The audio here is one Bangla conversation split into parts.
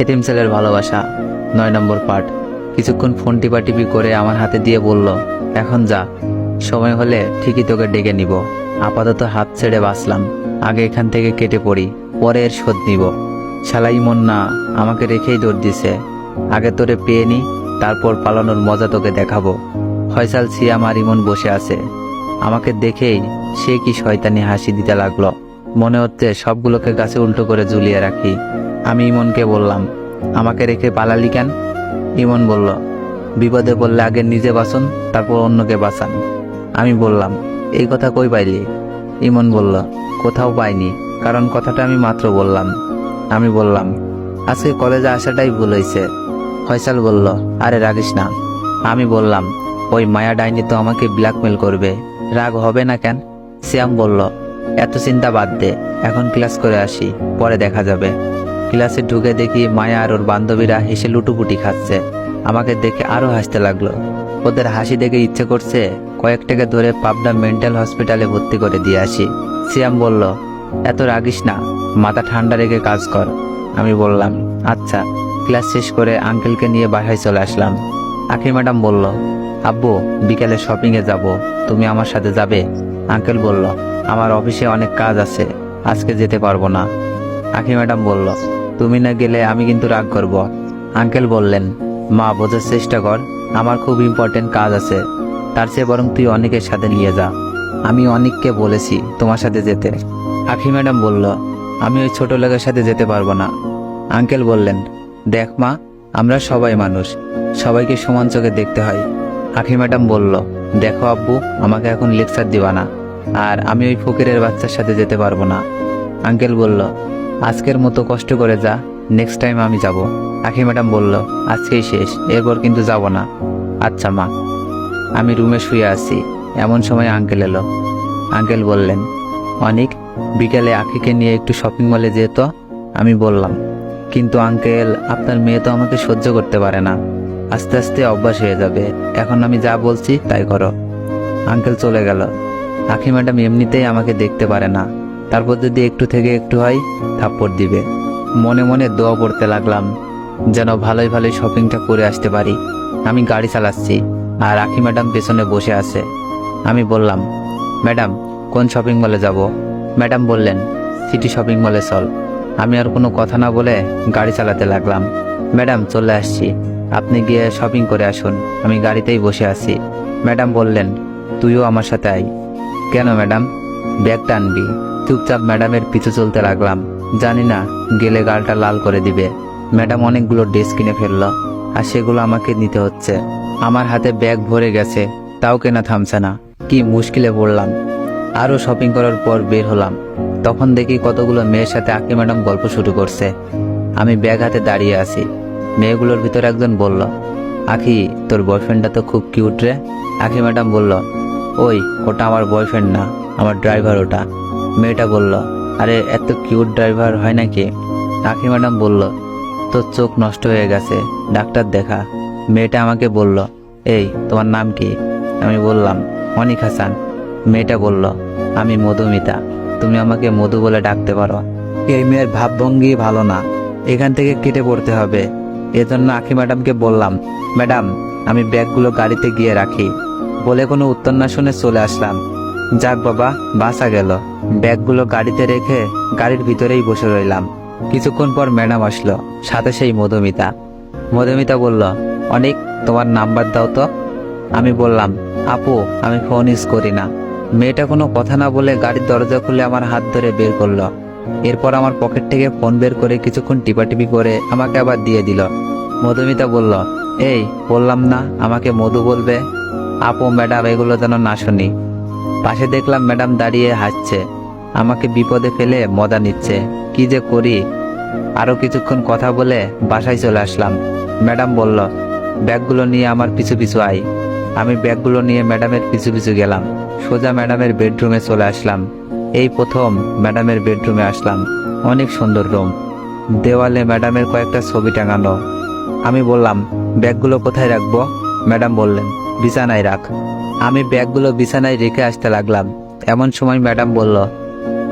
এতিম ছেলের ভালোবাসা। নয় নম্বর পার্ট কিছুক্ষণ ফোন টিপাটিপি করে আমার হাতে দিয়ে বলল, এখন যা, সময় হলে ঠিকই তোকে ডেকে নিব। আপাতত হাত ছেড়ে বাঁচলাম। আগে এখান থেকে কেটে পড়ি, পরে এর শোধ নিব। শালাই না, আমাকে রেখেই দৌড় দিছে। আগে তোরে পেয়ে নি, তারপর পালানোর মজা তোকে দেখাবো। ফয়সাল সিয়াম আর ইমন বসে আছে। আমাকে দেখেই সে কি শয়তানি হাসি দিতে লাগল। মনে হচ্ছে সবগুলোকে গাছে উল্টো করে ঝুলিয়ে রাখি। আমি ইমনকে বললাম, আমাকে রেখে পালালি কেন? ইমন বলল, বিপদে পড়লে আগে নিজে বাঁচুন, তারপর অন্যকে বাঁচান। আমি বললাম, এই কথা কই পাইলি? ইমন বলল, কোথাও পাইনি, কারণ কথাটা আমি মাত্র বললাম। আমি বললাম, আজকে কলেজে আসাটাই ভুল হয়েছে ফয়সাল বলল, আরে রাগিস না। আমি বললাম, ওই মায়া ডাইনি তো আমাকে ব্ল্যাকমেল করবে, রাগ হবে না কেন? শ্যাম বলল এত চিন্তা বাদ দে, এখন ক্লাস করে আসি, পরে দেখা যাবে। ক্লাসে ঢুকে দেখি মায়া আর ওর বান্ধবীরা হেসে লুটুপুটি খাচ্ছে। আমাকে দেখে আরও হাসতে লাগল। ওদের হাসি দেখে ইচ্ছে করছে কয়েকটাকে ধরে পাবনা মেন্টাল হসপিটালে ভর্তি করে দিয়ে আসি। সিয়াম বলল, এত রাগিস না, মাথা ঠান্ডা রেখে কাজ কর। আমি বললাম আচ্ছা। ক্লাস শেষ করে আঙ্কেলকে নিয়ে বাসায় চলে আসলাম। আখি ম্যাডাম বলল, আব্বু, বিকেলে শপিংয়ে যাব, তুমি আমার সাথে যাবে? আঙ্কেল বলল আমার অফিসে অনেক কাজ আছে, আজকে যেতে পারব না। আখি ম্যাডাম বলল, তুমি না গেলে আমি কিন্তু রাগ করব। আঙ্কেল বললেন, মা, বোঝার চেষ্টা কর, আমার খুব ইম্পর্টেন্ট কাজ আছে। তার চেয়ে বরং তুই অনেকের সাথে নিয়ে যা। আমি অনেককে বলেছি তোমার সাথে যেতে। আখি ম্যাডাম বলল, আমি ওই ছোট লোকের সাথে যেতে পারব না। আঙ্কেল বললেন, দেখ মা, আমরা সবাই মানুষ, সবাইকে সমান চোখে দেখতে হয়। আখি ম্যাডাম বলল, দেখো আব্বু, আমাকে এখন লেকচার দিবা না। আর আমি ওই ফকিরের বাচ্চার সাথে যেতে পারব না। আঙ্কেল বলল, আজকের মতো কষ্ট করে যা নেক্সট টাইম আমি যাব। আখি ম্যাডাম বলল, আজকেই শেষ, এরপর কিন্তু যাব না। আচ্ছা মা। আমি রুমে শুয়ে আছি, এমন সময় আঙ্কেল এলো। আঙ্কেল বললেন, অনেক, বিকেলে আখিকে নিয়ে একটু শপিং মলে যেত আমি বললাম, কিন্তু আঙ্কেল, আপনার মেয়ে তো আমাকে সহ্য করতে পারে না। আস্তে আস্তে অভ্যাস হয়ে যাবে। এখন আমি যা বলছি তাই করো। আঙ্কেল চলে গেল। আখি ম্যাডাম এমনিতেই আমাকে দেখতে পারে না। তারপর যদি একটু থেকে একটু হয়, থাপ্পড় দিবে। মনে মনে দোয়া পড়তে লাগলাম, যেন ভালোই ভালোই শপিংটা করে আসতে পারি। আমি গাড়ি চালাচ্ছি, আর আখি ম্যাডাম পেছনে বসে আছে। আমি বললাম, ম্যাডাম, কোন শপিং মলে যাব? ম্যাডাম বললেন সিটি শপিং মলে চল। আমি আর কোনো কথা না বলে গাড়ি চালাতে লাগলাম। ম্যাডাম, চলে আসছি। আপনি গিয়ে শপিং করে আসুন। আমি গাড়িতেই বসে আছি। ম্যাডাম বললেন, তুইও আমার সাথে আই কেন ম্যাডাম? ব্যাগটা আনবি চুপচাপ ম্যাডামের পিছু চলতে লাগলাম। জানি না, গেলে গালটা লাল করে দিবে। ম্যাডাম অনেকগুলো ড্রেস কিনে ফেলল, আর সেগুলো আমাকে নিতে হচ্ছে। আমার হাতে ব্যাগ ভরে গেছে, তাও কেনা থামছে না। কি মুশকিলে পড়লাম। আরও শপিং করার পর বের হলাম। তখন দেখি কতগুলো মেয়ের সাথে আঁকি ম্যাডাম গল্প শুরু করছে। আমি ব্যাগ হাতে দাঁড়িয়ে আছি। মেয়েগুলোর ভিতর একজন বলল, আখি, তোর বয়ফ্রেন্ডটা তো খুব কিউট রে। আখি ম্যাডাম বলল ওই, ওটা আমার বয়ফ্রেন্ড না, আমার ড্রাইভার ওটা। মেয়েটা বলল, আরে, এত কিউট ড্রাইভার হয় নাকি? আখি ম্যাডাম বলল, তোর চোখ নষ্ট হয়ে গেছে, ডাক্তার দেখা। মেয়েটা আমাকে বলল, এই, তোমার নাম কি? আমি বললাম, অনিক হাসান। মেয়েটা বলল, আমি মধুমিতা, তুমি আমাকে মধু বলে ডাকতে পারো। এই মেয়ের ভাবভঙ্গি ভালো না, এখান থেকে কেটে পড়তে হবে। এজন্য আখি ম্যাডামকে বললাম ম্যাডাম আমি ব্যাগগুলো গাড়িতে গিয়ে রাখি। বলে কোনো উত্তর না শুনে চলে আসলাম। যাক বাবা, বাসা গেল। ব্যাগগুলো গাড়িতে রেখে গাড়ির ভিতরেই বসে রইলাম। কিছুক্ষণ পর ম্যাডাম আসলো, সাথে সেই মধুমিতা। মধুমিতা বলল, অনেক, তোমার নাম্বার দাও তো। আমি বললাম, আপু, আমি ফোন ইউজ করি না। মেয়েটা কোনো কথা না বলে গাড়ির দরজা খুলে আমার হাত ধরে বের করল। এরপর আমার পকেট থেকে ফোন বের করে কিছুক্ষণ টিপাটিপি করে আমাকে আবার দিয়ে দিল। মধুমিতা বলল, এই, বললাম না, আমাকে মধু বলবে? আপু, ম্যাডাম, এগুলো যেন না শুনি। পাশে দেখলাম ম্যাডাম দাঁড়িয়ে হাসছে আমাকে বিপদে ফেলে মজা নিচ্ছে। কি যে করি? আরও কিছুক্ষণ কথা বলে বাসায় চলে আসলাম। ম্যাডাম বলল, ব্যাগগুলো নিয়ে আমার পিছু পিছু আই আমি ব্যাগগুলো নিয়ে ম্যাডামের পিছু পিছু গেলাম। সোজা ম্যাডামের বেডরুমে চলে আসলাম। এই প্রথম ম্যাডামের বেডরুমে আসলাম। অনেক সুন্দর রুম। দেওয়ালে ম্যাডামের কয়েকটা ছবি টাঙানো। আমি বললাম, ব্যাগগুলো কোথায় রাখব? ম্যাডাম বললেন বিছানায় রাখ। আমি ব্যাগগুলো বিছানায় রেখে আসতে লাগলাম। এমন সময় ম্যাডাম বলল,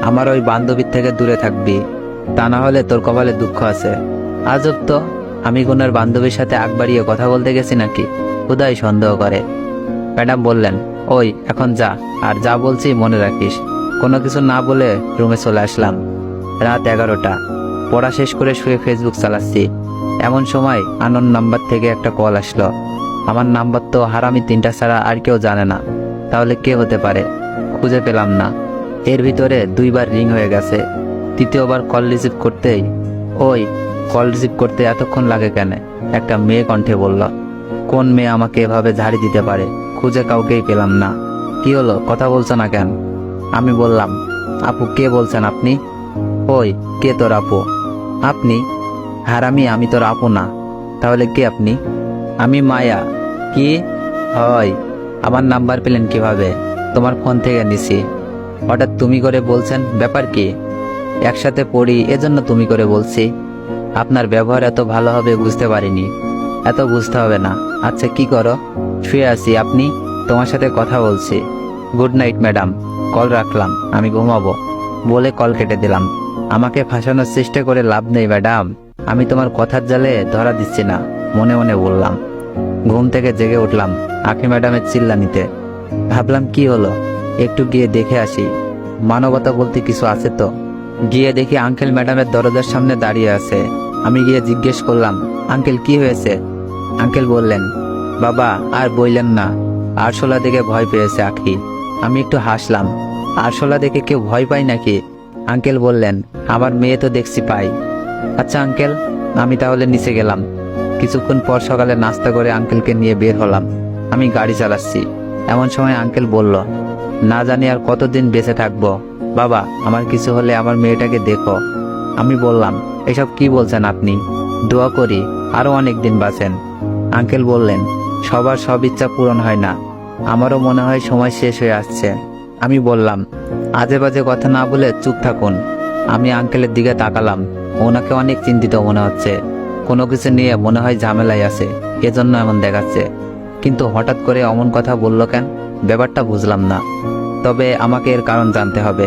আমার ওই বান্ধবীর থেকে দূরে থাকবি। তা না হলে তোর কপালে দুঃখ আছে। আজব তো, আমি কোনার বান্ধবীর সাথে আগ বাড়িয়ে কথা বলতে গেছি নাকি? খুদাই সন্দেহ করে। ম্যাডাম বললেন, ওই, এখন যা, আর যা বলছি মনে রাখিস। কোনো কিছু না বলে রুমে চলে আসলাম। রাত এগারোটা। পড়া শেষ করে শুয়ে ফেসবুক চালাচ্ছি। এমন সময় আনন্দ নাম্বার থেকে একটা কল আসলো। আমার নাম্বার তো হারামি তিনটা ছাড়া আর কেউ জানে না। তাহলে কে হতে পারে? খুঁজে পেলাম না। এর ভিতরে দুইবার রিং হয়ে গেছে। তৃতীয়বার কল রিসিভ করতেই, ওই, কল রিসিভ করতে এতক্ষণ লাগে কেন? একটা মেয়ে কণ্ঠে বলল। কোন মেয়ে আমাকে এভাবে ঝাড়ি দিতে পারে? খুঁজে কাউকেই পেলাম না। কি হলো? কথা বলছো না কেন? আমি বললাম, আপু, কে বলছেন আপনি? ওই, কে তোর আপু? আপনি? হারামি, আমি তোর আপু না। তাহলে কে আপনি? আমি মায়া। কি? হয়। আমার নাম্বার পেলেন কীভাবে? তোমার ফোন থেকে নিছি। হঠাৎ তুমি করে বলছেন, ব্যাপার কি? একসাথে পড়ি, এজন্য তুমি করে বলছি। আপনার ব্যবহার এত ভালো হবে, বুঝতে পারিনি। এত বুঝতে হবে না। আচ্ছা কি করো? শুয়ে আছি। আপনি? তোমার সাথে কথা বলছি। Good night, madam. কল রাখলাম। আমি ঘুমাবো। বলে কল কেটে দিলাম। আমাকে ফাঁসানোর চেষ্টা করে লাভ নেই, ম্যাডাম। আমি তোমার কথার জালে ধরা দিচ্ছি না। মনে মনে বললাম। ঘুম থেকে জেগে উঠলাম আখি ম্যাডামের চিল্লানিতে। ভাবলাম, কি হলো? একটু গিয়ে দেখে আসি। মানবতা বলতে কিছু আছে তো? গিয়ে দেখি আঙ্কেল ম্যাডামের দরজার সামনে দাঁড়িয়ে আছে। আমি গিয়ে জিজ্ঞেস করলাম, আঙ্কেল, কি হয়েছে? আঙ্কেল বললেন, বাবা, আর বললেন না। আরশোলা দেখে ভয় পেয়েছে আখি। আমি একটু হাসলাম, আরশোলা দেখে কেউ ভয় পায় নাকি? আঙ্কেল বললেন, আমার মেয়ে তো দেখছি পাই। আচ্ছা আঙ্কেল, আমি তাহলে নিচে গেলাম। কিছুক্ষণ পর সকালে নাস্তা করে আঙ্কেলকে নিয়ে বের হলাম। আমি গাড়ি চালাচ্ছি। এমন সময় আঙ্কেল বলল, না জানি আর কতদিন বেঁচে থাকব। বাবা, আমার কিছু হলে আমার মেয়েটাকে দেখো। আমি বললাম, এসব কি বলছেন আপনি? দোয়া করি, আরও অনেক দিন বাঁচেন। আঙ্কেল বললেন, সবার সব ইচ্ছা পূরণ হয় না। আমারও মনে হয় সময় শেষ হয়ে আসছে। আমি বললাম, আজে বাজে কথা না বলে চুপ থাকুন। আমি আঙ্কেলের দিকে তাকালাম। ওনাকে অনেক চিন্তিত মনে হচ্ছে। কোনো কিছু নিয়ে মনে হয় ঝামেলায় আছে, এজন্য এমন দেখাচ্ছে। কিন্তু হঠাৎ করে অমন কথা বলল কেন? ব্যাপারটা বুঝলাম না। তবে আমাকে এর কারণ জানতে হবে।